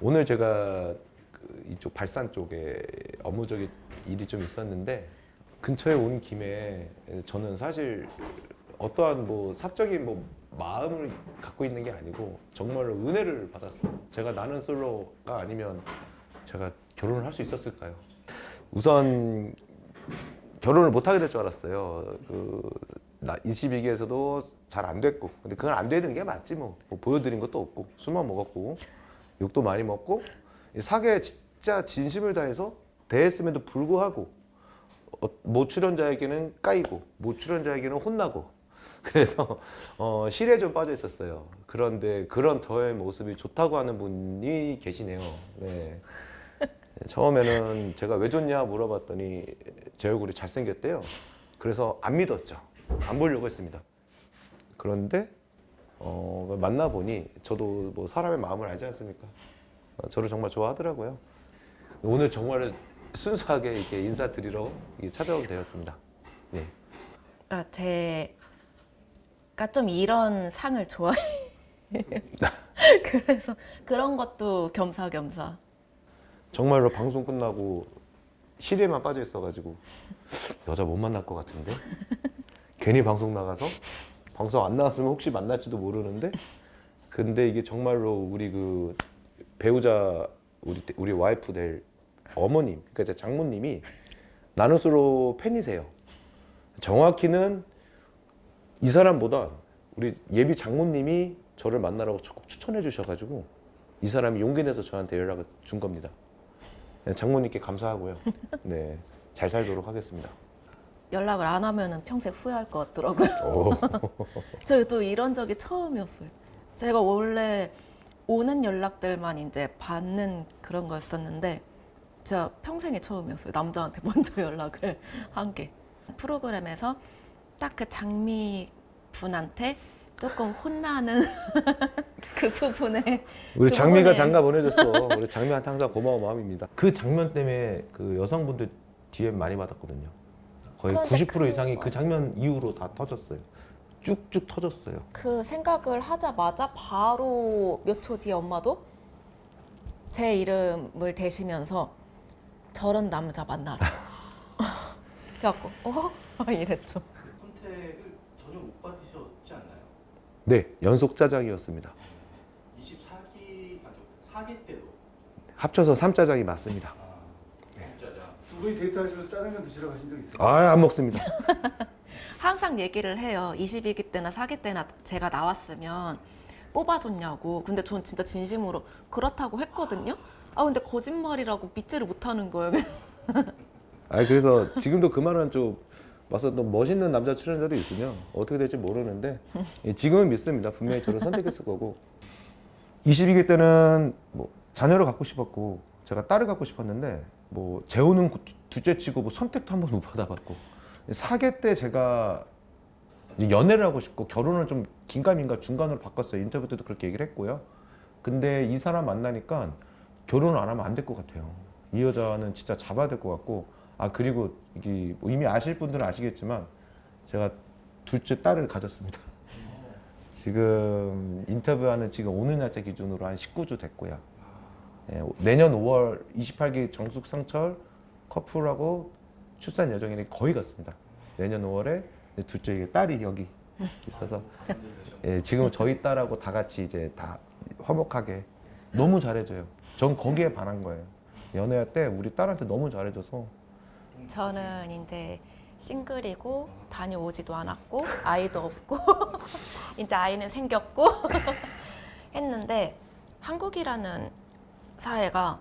오늘 제가 그 이쪽 발산 쪽에 업무적인 일이 좀 있었는데 근처에 온 김에 저는 사실 어떠한 뭐 사적인 뭐 마음을 갖고 있는 게 아니고 정말로 은혜를 받았어요. 제가 나는 솔로가 아니면 제가 결혼을 할 수 있었을까요? 우선 결혼을 못 하게 될 줄 알았어요. 그 22기에서도 잘 안 됐고, 근데 그건 안 되는 게 맞지 뭐. 뭐 보여드린 것도 없고, 술만 먹었고, 욕도 많이 먹고, 이 사계에 진짜 진심을 다해서 대했음에도 불구하고, 어, 모 출연자에게는 까이고, 모 출연자에게는 혼나고, 그래서 어, 실에 좀 빠져 있었어요. 그런데 그런 저의 모습이 좋다고 하는 분이 계시네요. 네. 처음에는 제가 왜 좋냐 물어봤더니 제 얼굴이 잘생겼대요. 그래서 안 믿었죠. 안 보려고 했습니다. 그런데 어, 만나 보니 저도 뭐 사람의 마음을 알지 않습니까? 어, 저를 정말 좋아하더라고요. 오늘 정말 순수하게 이렇게 인사드리러 찾아오게 되었습니다. 네. 아, 제가 좀 이런 상을 좋아해. 그래서 그런 것도 겸사겸사. 정말로 방송 끝나고 시리에만 빠져 있어가지고 여자 못 만날 것 같은데 괜히 방송 나가서 방송 안 나왔으면 혹시 만날지도 모르는데 근데 이게 정말로 우리 그 배우자 우리 우리 와이프 될 어머님 그러니까 제 장모님이 나는 솔로 팬이세요. 정확히는 이 사람보다 우리 예비 장모님이 저를 만나라고 추천해 주셔가지고 이 사람이 용기 내서 저한테 연락을 준 겁니다. 네, 장모님께 감사하고요. 네, 잘 살도록 하겠습니다. 연락을 안 하면은 평생 후회할 것 같더라고요. 오. 저도 이런 적이 처음이었어요. 제가 원래 오는 연락들만 이제 받는 그런 거였었는데 제가 평생에 처음이었어요. 남자한테 먼저 연락을 한 게. 프로그램에서 딱 그 장미 분한테 조금 혼나는 그 부분에 우리 그 장미가 부분에- 장가 보내줬어. 우리 장미한테 항상 고마운 마음입니다. 그 장면 때문에 그 여성분들 DM 많이 받았거든요. 거의 그런데 90% 이상이 그- 그 장면 이후로 다 터졌어요. 쭉쭉 터졌어요. 그 생각을 하자마자 바로 몇 초 뒤에 엄마도 제 이름을 대시면서 저런 남자 만나라. 그래갖고 어? 이랬죠. 컨택을 전혀 못 받으셨지 않나요? 네, 연속 짜장이었습니다. 24기 아니요 4기 때도 합쳐서 3짜장이 맞습니다. 아, 진짜자. 두 분이 데이트하시면서 짜장면 드시러 가신 적 있어요? 아, 안 먹습니다. 항상 얘기를 해요. 22기 때나 4기 때나 제가 나왔으면 뽑아줬냐고. 근데 전 진짜 진심으로 그렇다고 했거든요. 아 근데 거짓말이라고 믿지를 못하는 거예요. 아, 그래서 지금도 그 말은 좀 와서 또 멋있는 남자 출연자도 있으면 어떻게 될지 모르는데 예, 지금은 믿습니다. 분명히 저를 선택했을 거고 22기 때는 뭐 자녀를 갖고 싶었고 제가 딸을 갖고 싶었는데 뭐 재혼은 두- 둘째치고 뭐 선택도 한 번 못 받아봤고 4개 때 제가 연애를 하고 싶고 결혼을 좀 긴가민가 중간으로 바꿨어요. 인터뷰 때도 그렇게 얘기를 했고요. 근데 이 사람 만나니까 결혼을 안 하면 안 될 것 같아요. 이 여자는 진짜 잡아야 될 것 같고 아 그리고 이게 뭐 이미 아실 분들은 아시겠지만 제가 둘째 딸을 가졌습니다. 지금 인터뷰하는 지금 오늘 날짜 기준으로 한 19주 됐고요. 예, 내년 5월 28기 정숙 상철 커플하고 출산 예정일이 거의 같습니다. 내년 5월에 둘째 딸이 여기 있어서 예, 지금 저희 딸하고 다 같이 이제 다 화목하게 너무 잘해줘요. 전 거기에 반한 거예요. 연애할 때 우리 딸한테 너무 잘해줘서 저는 이제 싱글이고 다녀오지도 않았고 아이도 없고 이제 아이는 생겼고 했는데 한국이라는 사회가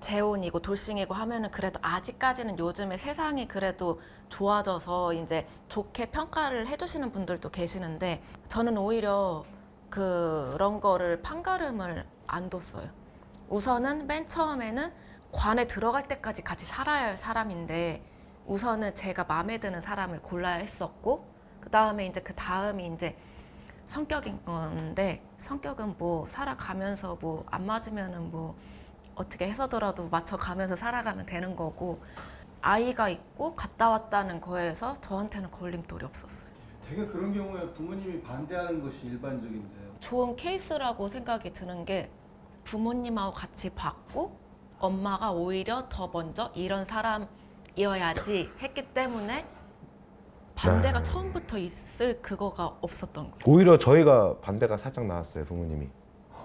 재혼이고 돌싱이고 하면은 그래도 아직까지는 요즘에 세상이 그래도 좋아져서 이제 좋게 평가를 해주시는 분들도 계시는데 저는 오히려 그런 거를 판가름을 안 뒀어요. 우선은 맨 처음에는 관에 들어갈 때까지 같이 살아야 할 사람인데 우선은 제가 마음에 드는 사람을 골라야 했었고 그 다음에 이제 그 다음이 이제 성격인 건데 성격은 뭐 살아가면서 뭐 안 맞으면은 뭐 어떻게 해서더라도 맞춰가면서 살아가면 되는 거고 아이가 있고 갔다 왔다는 거에서 저한테는 걸림돌이 없었어요. 되게 그런 경우에 부모님이 반대하는 것이 일반적인데요. 좋은 케이스라고 생각이 드는 게 부모님하고 같이 봤고 엄마가 오히려 더 먼저 이런 사람이어야지 했기 때문에 반대가 네. 처음부터 있을 그거가 없었던 거예요. 오히려 저희가 반대가 살짝 나왔어요 부모님이.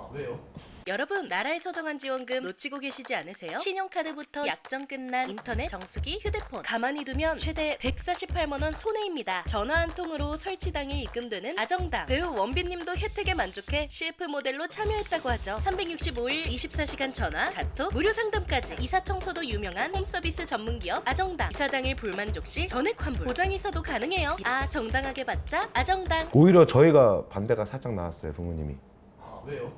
아 왜요? 여러분 나라에서 정한 지원금 놓치고 계시지 않으세요? 신용카드부터 약정 끝난 인터넷, 정수기, 휴대폰 가만히 두면 최대 148만 원 손해입니다. 전화 한 통으로 설치 당일 입금되는 아정당 배우 원빈님도 혜택에 만족해 CF 모델로 참여했다고 하죠. 365일 24시간 전화, 카톡, 무료 상담까지 이사 청소도 유명한 홈서비스 전문기업 아정당 이사 당일 불만족 시 전액 환불 보장 이사도 가능해요. 아 정당하게 받자 아정당 오히려 저희가 반대가 살짝 나왔어요 부모님이. 아 왜요?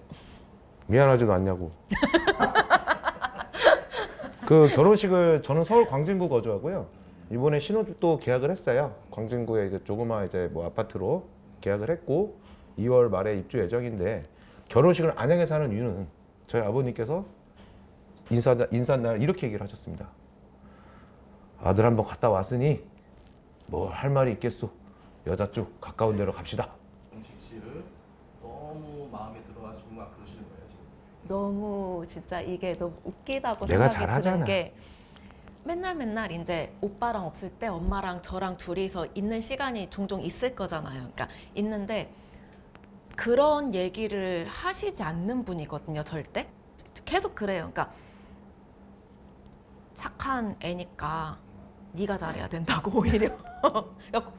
미안하지도 않냐고. 그 결혼식을 저는 서울 광진구 거주하고요. 이번에 신혼도 계약을 했어요. 광진구에 그 조그마 이제 뭐 아파트로 계약을 했고 2월 말에 입주 예정인데 결혼식을 안양에서 하는 이유는 저희 아버님께서 인사 인사날 이렇게 얘기를 하셨습니다. 아들 한번 갔다 왔으니 뭐할 말이 있겠소. 여자 쪽 가까운 데로 갑시다. 음식 씨를 너무 마음에 들어가지고 막 그러시는 거예요 지금. 너무 진짜 이게 너무 웃기다고 내가 생각이 잘하잖아. 드는 게 맨날 맨날 이제 오빠랑 없을 때 엄마랑 저랑 둘이서 있는 시간이 종종 있을 거잖아요. 그러니까 있는데 그런 얘기를 하시지 않는 분이거든요. 절대 계속 그래요. 그러니까 착한 애니까 네가 잘해야 된다고 오히려 그러니까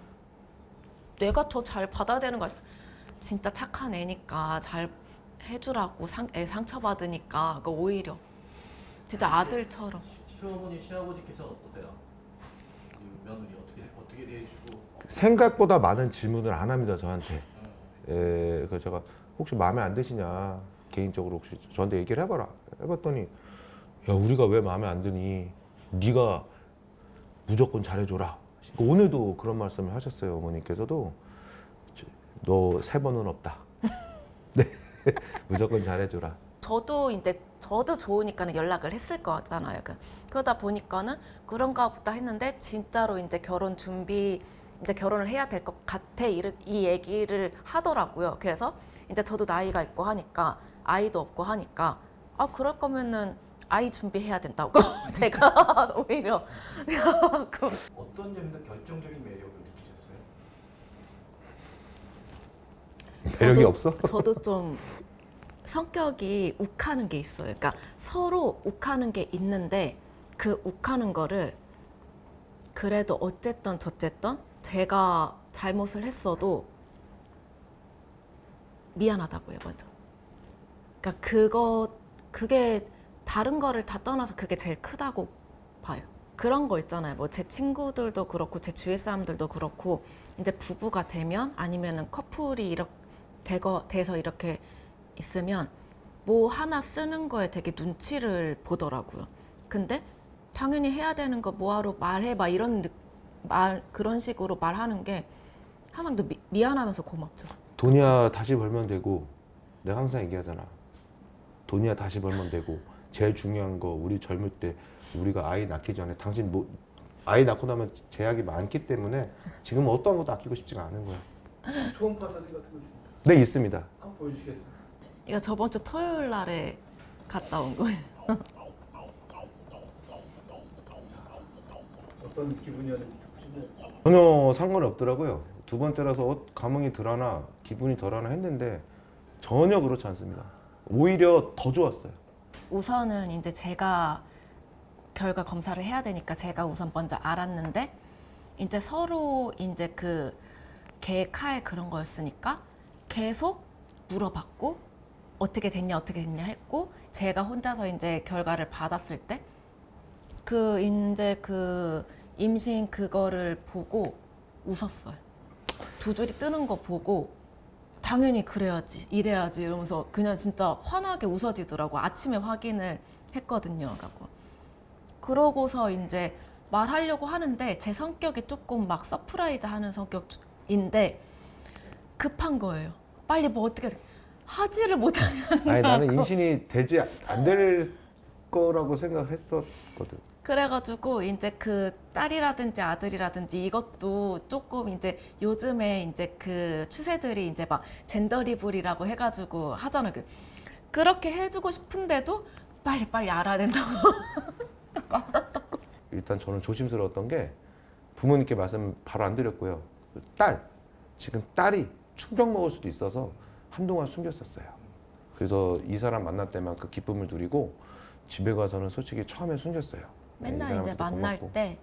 내가 더 잘 받아야 되는 거야. 진짜 착한 애니까 잘 해주라고 상, 애 상처받으니까 그 오히려 진짜 아들처럼 시, 시어머니 시아버지께서 어떠세요? 이 며느리 어떻게 어떻게 대해주고 생각보다 많은 질문을 안 합니다 저한테. 음, 예, 그래서 제가 혹시 마음에 안 드시냐 개인적으로 혹시 저한테 얘기를 해봐라. 해봤더니 야 우리가 왜 마음에 안 드니? 네가 무조건 잘해줘라. 오늘도 그런 말씀을 하셨어요 어머니께서도 너 세 번은 없다. 네, 무조건 잘해줘라. 저도 이제 저도 좋으니까는 연락을 했을 거잖아요. 그- 그러다 보니까는 그런가 보다 했는데 진짜로 이제 결혼 준비 이제 결혼을 해야 될 것 같아 이, 이 얘기를 하더라고요. 그래서 이제 저도 나이가 있고 하니까 아이도 없고 하니까 아 그럴 거면은 아이 준비해야 된다고 제가 오히려 그 어떤 점에서 결정적인 매력을 느끼셨어요? 매력이 저도- 없어? 저도 좀 성격이 욱하는 게 있어요. 그러니까 서로 욱하는 게 있는데 그 욱하는 거를 그래도 어쨌든 저쨌든 제가 잘못을 했어도 미안하다고 해요, 먼저. 그러니까 그거 그게 다른 거를 다 떠나서 그게 제일 크다고 봐요. 그런 거 있잖아요. 뭐 제 친구들도 그렇고 제 주위 사람들도 그렇고 이제 부부가 되면 아니면은 커플이 이렇게 되거 돼서 이렇게 있으면 뭐 하나 쓰는 거에 되게 눈치를 보더라고요. 근데 당연히 해야 되는 거 뭐하러 말해 막 이런 느- 말 그런 식으로 말하는 게 항상 또 미, 미안하면서 고맙죠. 돈이야 다시 벌면 되고 내가 항상 얘기하잖아 돈이야 다시 벌면 되고 제일 중요한 거 우리 젊을 때 우리가 아이 낳기 전에 당신 뭐 아이 낳고 나면 제약이 많기 때문에 지금 어떠한 것도 아끼고 싶지가 않은 거야 초음파 사진 같은 거 있습니다. 네 있습니다 한번 보여주시겠습니까? 이거 저번 주 토요일 날에 갔다 온 거예요. 어떤 기분이었는지 듣고 싶네요. 전혀 상관이 없더라고요 두 번째라서 어, 감흥이 덜하나 기분이 덜하나 했는데 전혀 그렇지 않습니다 오히려 더 좋았어요 우선은 이제 제가 결과 검사를 해야 되니까 제가 우선 먼저 알았는데 이제 서로 이제 그 계획하에 그런 거였으니까 계속 물어봤고 어떻게 됐냐 어떻게 됐냐 했고 제가 혼자서 이제 결과를 받았을 때 그 이제 그 임신 그거를 보고 웃었어요. 두 줄이 뜨는 거 보고 당연히 그래야지 이래야지 이러면서 그냥 진짜 환하게 웃어지더라고. 아침에 확인을 했거든요. 갖고. 그러고서 이제 말하려고 하는데 제 성격이 조금 막 서프라이즈 하는 성격인데 급한 거예요 빨리 뭐 어떻게 하지를 못하면 아니 나는 임신이 되지 안 될 거라고 생각을 했었거든. 그래가지고 이제 그 딸이라든지 아들이라든지 이것도 조금 이제 요즘에 이제 그 추세들이 이제 막 젠더 리블이라고 해가지고 하잖아요. 그- 그렇게 해주고 싶은데도 빨리 빨리 알아야 된다고. 일단 저는 조심스러웠던 게 부모님께 말씀 바로 안 드렸고요. 딸 지금 딸이 충격 먹을 수도 있어서 한동안 숨겼었어요. 그래서 이 사람 만날 때만 그 기쁨을 누리고 집에 가서는 솔직히 처음에 숨겼어요. 네, 이 맨날 이제 사람한테 만날 고맙고. 때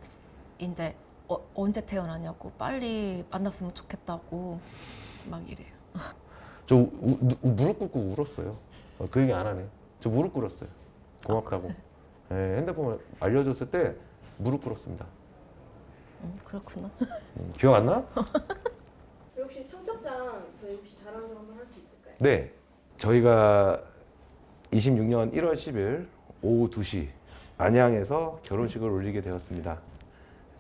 이제 어, 언제 태어나냐고 빨리 만났으면 좋겠다고 막 이래요. 저 우- 우- 우- 무릎 꿇고 울었어요. 어, 그 얘기 안 하네. 저 무릎 꿇었어요. 고맙다고. 예, 핸드폰 알려줬을 때 무릎 꿇었습니다. 음, 그렇구나. 음, 기억 안 나? 혹시 청첩장 저희 혹시 자랑 좀 한번 할 수 있을까요? 네. 저희가 26년 1월 10일 오후 2시 안양에서 결혼식을 올리게 되었습니다.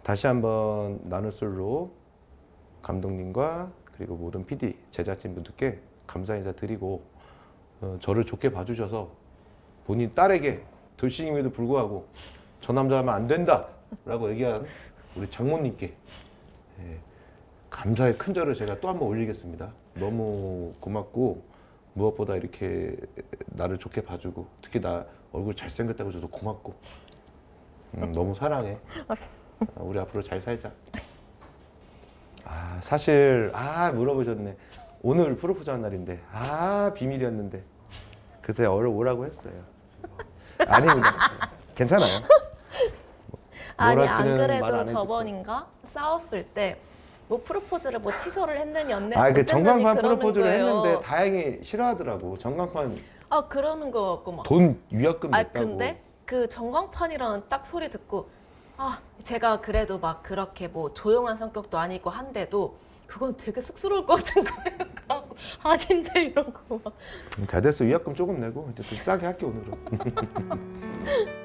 다시 한번 나눗술로 감독님과 그리고 모든 PD 제작진분들께 감사 인사 드리고 어, 저를 좋게 봐주셔서 본인 딸에게 돌싱임에도 불구하고 저 남자 하면 안 된다 라고 얘기한 우리 장모님께 예, 감사의 큰 절을 제가 또 한번 올리겠습니다. 너무 고맙고 무엇보다 이렇게 나를 좋게 봐주고 특히 나 얼굴 잘생겼다고 해줘서 고맙고 음, 너무 사랑해. 아, 우리 앞으로 잘 살자. 아 사실 아 물어보셨네. 오늘 프로포즈 한 날인데 아 비밀이었는데 글쎄 얼른 오라고 했어요. 아닙니다. 괜찮아요. 아니 안 그래도 저번인가 싸웠을 때 뭐 프로포즈를 뭐 취소를 했느니 없느니 아, 그 전광판 그러는 프로포즈를. 했는데 다행히 싫어하더라고. 전광판 아 그러는 거 같고 막. 돈 위약금 아 냈다고. 근데 그 전광판이라는 딱 소리 듣고 아 제가 그래도 막 그렇게 뭐 조용한 성격도 아니고 한데도 그건 되게 쑥스러울 것 같은 거예요. 그래갖고 아닌데 이러고 막. 음, 잘 됐어. 위약금 조금 내고 이제 좀 싸게 할게 오늘은.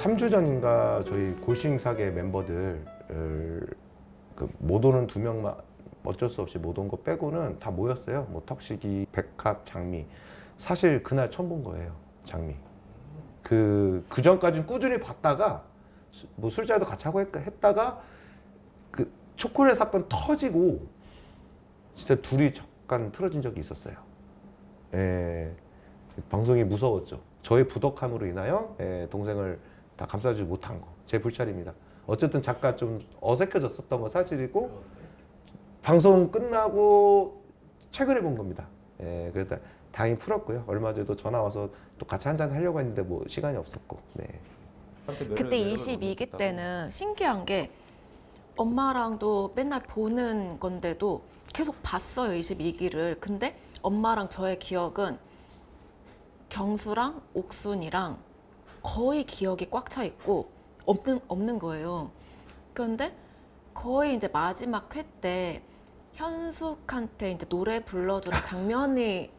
3주 전인가 저희 고싱사계 멤버들 그못 오는 두 명만 어쩔 수 없이 못 온 거 빼고는 다 모였어요. 뭐 턱식이, 백합, 장미. 사실 그날 처음 본 거예요. 장미. 그, 그 전까지는 꾸준히 봤다가 수- 뭐 술자리도 같이 하고 했- 했다가 그 초콜릿 사건 터지고 진짜 둘이 잠깐 틀어진 적이 있었어요. 예, 방송이 무서웠죠. 저의 부덕함으로 인하여 예, 동생을 다 감싸주지 못한 거. 제 불찰입니다. 어쨌든 잠깐 좀 어색해졌었던 건 사실이고 방송 끝나고 최근에 본 겁니다. 예, 그래서 다행히 풀었고요. 얼마 전에도 전화 와서 또 같이 한잔 하려고 했는데 뭐 시간이 없었고. 네. 그때 22기 때는 신기한 게 엄마랑도 맨날 보는 건데도 계속 봤어요 22기를 근데 엄마랑 저의 기억은 경수랑 옥순이랑 거의 기억이 꽉 차 있고 없는 없는 거예요. 그런데 거의 이제 마지막 회 때 현숙한테 이제 노래 불러주는 장면이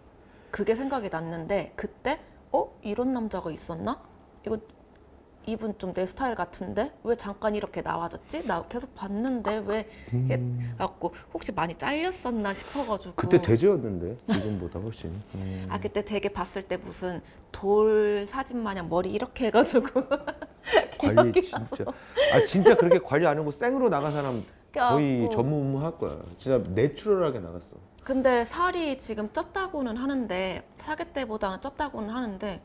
그게 생각이 났는데 그때 어? 이런 남자가 있었나? 이거 이분 좀 내 스타일 같은데 왜 잠깐 이렇게 나와졌지? 나 계속 봤는데 왜 음, 갖고 혹시 많이 잘렸었나 싶어가지고 그때 돼지였는데 지금보다 훨씬. 음. 아 그때 되게 봤을 때 무슨 돌 사진 마냥 머리 이렇게 해가지고 관리 기억이 진짜. 아 진짜 그렇게 관리 안 하고 생으로 나간 사람 거의 그래갖고. 전무후무할 거야. 진짜 내추럴하게 나갔어. 근데 살이 지금 쪘다고는 하는데 사기 때보다는 쪘다고는 하는데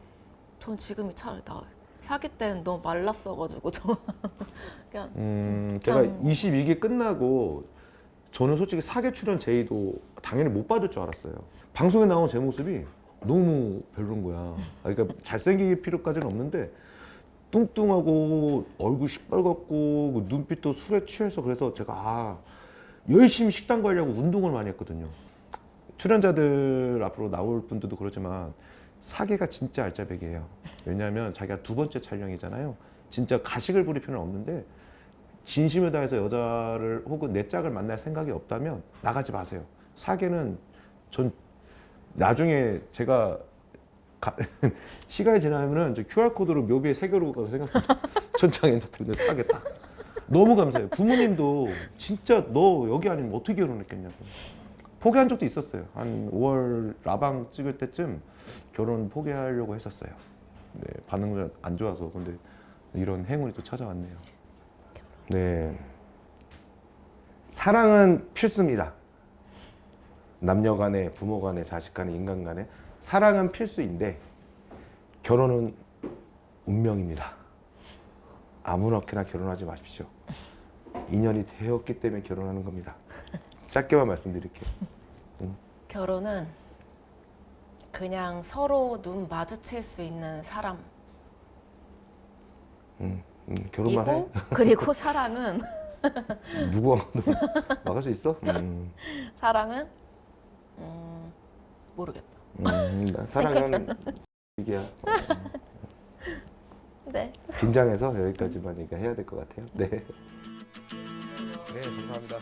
전 지금이 차라리 나아요 사기 때는 너무 말랐어가지고 저 그냥 음, 제가 그냥- 22기 끝나고 저는 솔직히 사계 출연 제의도 당연히 못 받을 줄 알았어요. 방송에 나온 제 모습이 너무 별론 거야. 아, 그러니까 잘생길 필요까지는 없는데 뚱뚱하고 얼굴 시뻘겋고 그 눈빛도 술에 취해서 그래서 제가 아, 열심히 식단 관리하고 운동을 많이 했거든요. 출연자들 앞으로 나올 분들도 그렇지만 사계가 진짜 알짜배기예요. 왜냐하면 자기가 두 번째 촬영이잖아요. 진짜 가식을 부릴 필요는 없는데 진심을 다해서 여자를 혹은 내 짝을 만날 생각이 없다면 나가지 마세요. 사계는 전 나중에 제가 가- 시간이 지나면은 저 QR 코드로 묘비에 새겨놓을 거라 생각합니다. 천창 엔터테인먼트 사계 딱. 너무 감사해요. 부모님도 진짜 너 여기 아니면 어떻게 결혼했겠냐고. 포기한 적도 있었어요. 한 5월 라방 찍을 때쯤 결혼 포기하려고 했었어요. 네, 반응을 안 좋아서 근데 이런 행운이 또 찾아왔네요. 네, 사랑은 필수입니다. 남녀 간에, 부모 간에, 자식 간에, 인간 간에 사랑은 필수인데 결혼은 운명입니다. 아무렇게나 결혼하지 마십시오. 인연이 되었기 때문에 결혼하는 겁니다. 짧게만 말씀드릴게요. 결혼은 그냥 서로 눈 마주칠 수 있는 사람. 음, 음, 결혼만 해. 그리고 사랑은 누구 막을 수 있어? 음, 사랑은 음, 모르겠다. 음, 나 사랑은 이게야. 어, 네. 긴장해서 여기까지만 얘기해야 될 것 같아요. 네. 네, 감사합니다.